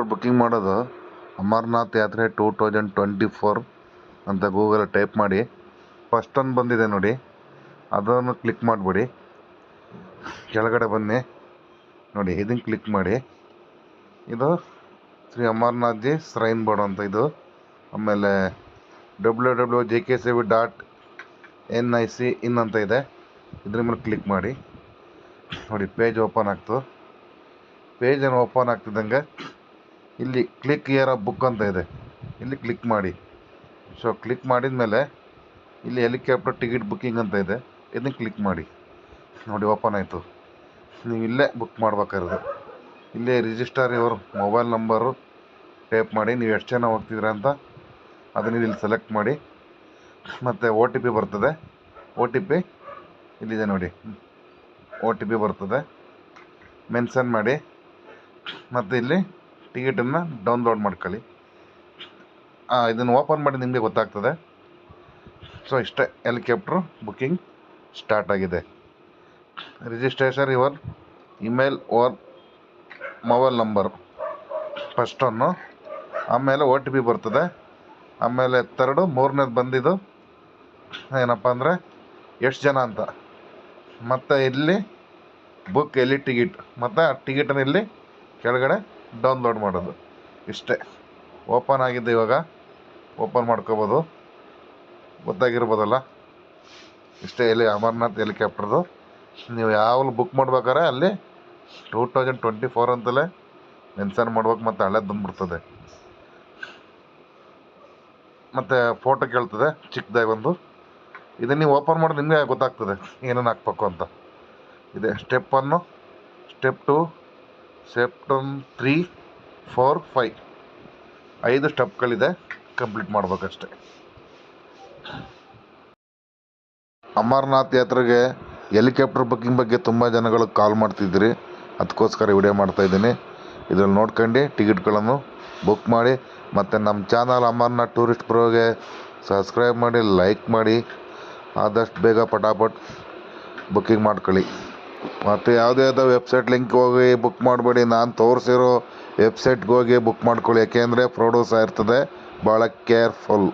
Booking ಮಾಡೋದು ಅಮರನಾಥ್ ಯಾತ್ರೆ two thousand twenty four ಅಂತ ಗೂಗಲ್ ಟೈಪ್ ಮಾಡಿ. ಫಸ್ಟ್ ಒಂದು ಬಂದಿದೆ ನೋಡಿ. ಅದನ್ನು ಕ್ಲಿಕ್ ಮಾಡಿಬಿಡಿ. ಕೆಳಗಡೆ ಬನ್ನಿ. ನೋಡಿ, ಇದನ್ನು ಕ್ಲಿಕ್ ಮಾಡಿ. ಇದು ಶ್ರೀ ಅಮರನಾಥ್ ಜಿ ಸ್ರೈನ್ ಬೋರ್ಡ್ ಅಂತ ಇದು. ಆಮೇಲೆ W W J K C V dot N I C in ಅಂತ ಇದೆ. ಇದ್ರ ಮೇಲೆ ಕ್ಲಿಕ್ ಮಾಡಿ. ನೋಡಿ ಪೇಜ್ ಓಪನ್ ಆಗ್ತು. ಪೇಜನ್ನು ಓಪನ್ ಆಗ್ತಿದ್ದಂಗೆ ಇಲ್ಲಿ ಕ್ಲಿಕ್ ಇಯರ್ ಆಫ್ ಬುಕ್ ಅಂತ ಇದೆ. ಇಲ್ಲಿ ಕ್ಲಿಕ್ ಮಾಡಿ. ಸೊ ಕ್ಲಿಕ್ ಮಾಡಿದ ಮೇಲೆ ಇಲ್ಲಿ ಹೆಲಿಕಾಪ್ಟರ್ ಟಿಕೆಟ್ ಬುಕ್ಕಿಂಗ್ ಅಂತ ಇದೆ. ಇದನ್ನು ಕ್ಲಿಕ್ ಮಾಡಿ. ನೋಡಿ ಓಪನ್ ಆಯಿತು. ನೀವು ಇಲ್ಲೇ ಬುಕ್ ಮಾಡ್ಬೇಕಾಗಿರೋದು. ಇಲ್ಲೇ ರಿಜಿಸ್ಟರ್ ಇವರು ಮೊಬೈಲ್ ನಂಬರು ಟೈಪ್ ಮಾಡಿ. ನೀವು ಎಷ್ಟು ಜನ ಹೋಗ್ತಿದ್ರ ಅಂತ ಅದನ್ನು ಇಲ್ಲಿ ಸೆಲೆಕ್ಟ್ ಮಾಡಿ. ಮತ್ತು ಓ ಟಿ ಪಿ ಬರ್ತದೆ. ಓ ಟಿ ಪಿ ಇಲ್ಲಿದೆ ನೋಡಿ. ಓ ಟಿ ಪಿ ಬರ್ತದೆ. ಮೆನ್ಷನ್ ಮಾಡಿ. ಮತ್ತು ಇಲ್ಲಿ ಟಿಕೆಟನ್ನು ಡೌನ್ಲೋಡ್ ಮಾಡ್ಕೊಳ್ಳಿ. ಇದನ್ನು ಓಪನ್ ಮಾಡಿ ನಿಮಗೆ ಗೊತ್ತಾಗ್ತದೆ. ಸೊ ಇಷ್ಟೇ ಹೆಲಿಕಾಪ್ಟ್ರು ಬುಕ್ಕಿಂಗ್ ಸ್ಟಾರ್ಟ್ ಆಗಿದೆ. Registration your email or mobile number first one ಆಮೇಲೆ ಓ ಟಿ ಪಿ ಬರ್ತದೆ. ಆಮೇಲೆ ತರಡು ಮೂರನೇದು ಬಂದಿದ್ದು. ಏನಪ್ಪ ಅಂದರೆ ಎಷ್ಟು ಜನ ಅಂತ. ಮತ್ತು ಇಲ್ಲಿ ಬುಕ್ ಎಲ್ಲಿ ಟಿಕೆಟ್ ಮತ್ತು ಆ ಟಿಕೆಟನ್ನು ಇಲ್ಲಿ ಕೆಳಗಡೆ ಡೌನ್ಲೋಡ್ ಮಾಡೋದು. ಇಷ್ಟೇ. ಓಪನ್ ಆಗಿದೆ ಇವಾಗ ಓಪನ್ ಮಾಡ್ಕೋಬೋದು. ಗೊತ್ತಾಗಿರ್ಬೋದಲ್ಲ? ಇಷ್ಟೇ ಎಲ್ಲಿ ಅಮರ್ನಾಥ್ ಹೆಲಿಕಾಪ್ಟರ್ದು. ನೀವು ಯಾವಾಗಲೂ ಬುಕ್ ಮಾಡ್ಬೇಕಾದ್ರೆ ಅಲ್ಲಿ ಟೂ ತೌಸಂಡ್ ಟ್ವೆಂಟಿ ಫೋರ್ ಅಂತಲೇ ಮೆನ್ಷನ್ ಮಾಡ್ಬೇಕು ಮತ್ತು ಹಳೆ ಬಂದ್ಬಿಡ್ತದೆ. ಮತ್ತು ಫೋಟೋ ಕೇಳ್ತದೆ, ಚಿಕ್ಕದಾಗಿ ಒಂದು. ಇದನ್ನು ನೀವು ಓಪನ್ ಮಾಡಿದ್ರೆ ನಿಮಗೆ ಗೊತ್ತಾಗ್ತದೆ ಏನೇನು ಹಾಕ್ಬೇಕು ಅಂತ. ಇದೆ step one step two one three four five ಐದು ಸ್ಟೆಪ್ಗಳಿದೆ, ಕಂಪ್ಲೀಟ್ ಮಾಡಬೇಕಷ್ಟೆ. ಅಮರನಾಥ್ ಯಾತ್ರೆಗೆ ಹೆಲಿಕಾಪ್ಟರ್ ಬುಕ್ಕಿಂಗ್ ಬಗ್ಗೆ ತುಂಬ ಜನಗಳು ಕಾಲ್ ಮಾಡ್ತಿದ್ರಿ ಅದಕ್ಕೋಸ್ಕರ ವಿಡಿಯೋ ಮಾಡ್ತಾಯಿದ್ದೀನಿ ಇದರಲ್ಲಿ ನೋಡ್ಕೊಂಡು ಟಿಕೆಟ್ಗಳನ್ನು ಬುಕ್ ಮಾಡಿ, ಮತ್ತು ನಮ್ಮ ಚಾನಲ್ ಅಮರ್ನಾಥ್ ಟೂರಿಸ್ಟ್ ಪ್ರೋಗೆ ಸಬ್ಸ್ಕ್ರೈಬ್ ಮಾಡಿ, ಲೈಕ್ ಮಾಡಿ, ಆದಷ್ಟು ಬೇಗ ಪಟಾಪಟ್ ಬುಕ್ಕಿಂಗ್ ಮಾಡ್ಕೊಳ್ಳಿ. ಮತ್ತು ಯಾವುದೇ ಆದ ವೆಬ್ಸೈಟ್ ಲಿಂಕ್ ಹೋಗಿ ಬುಕ್ ಮಾಡಬೇಡಿ. ನಾನು ತೋರಿಸಿರೋ ವೆಬ್ಸೈಟ್ಗೆ ಹೋಗಿ ಬುಕ್ ಮಾಡ್ಕೊಳ್ಳಿ. ಯಾಕೆಂದರೆ ಫ್ರಾಡು ಸಹ ಇರ್ತದೆ ಭಾಳ ಕೇರ್ಫುಲ್.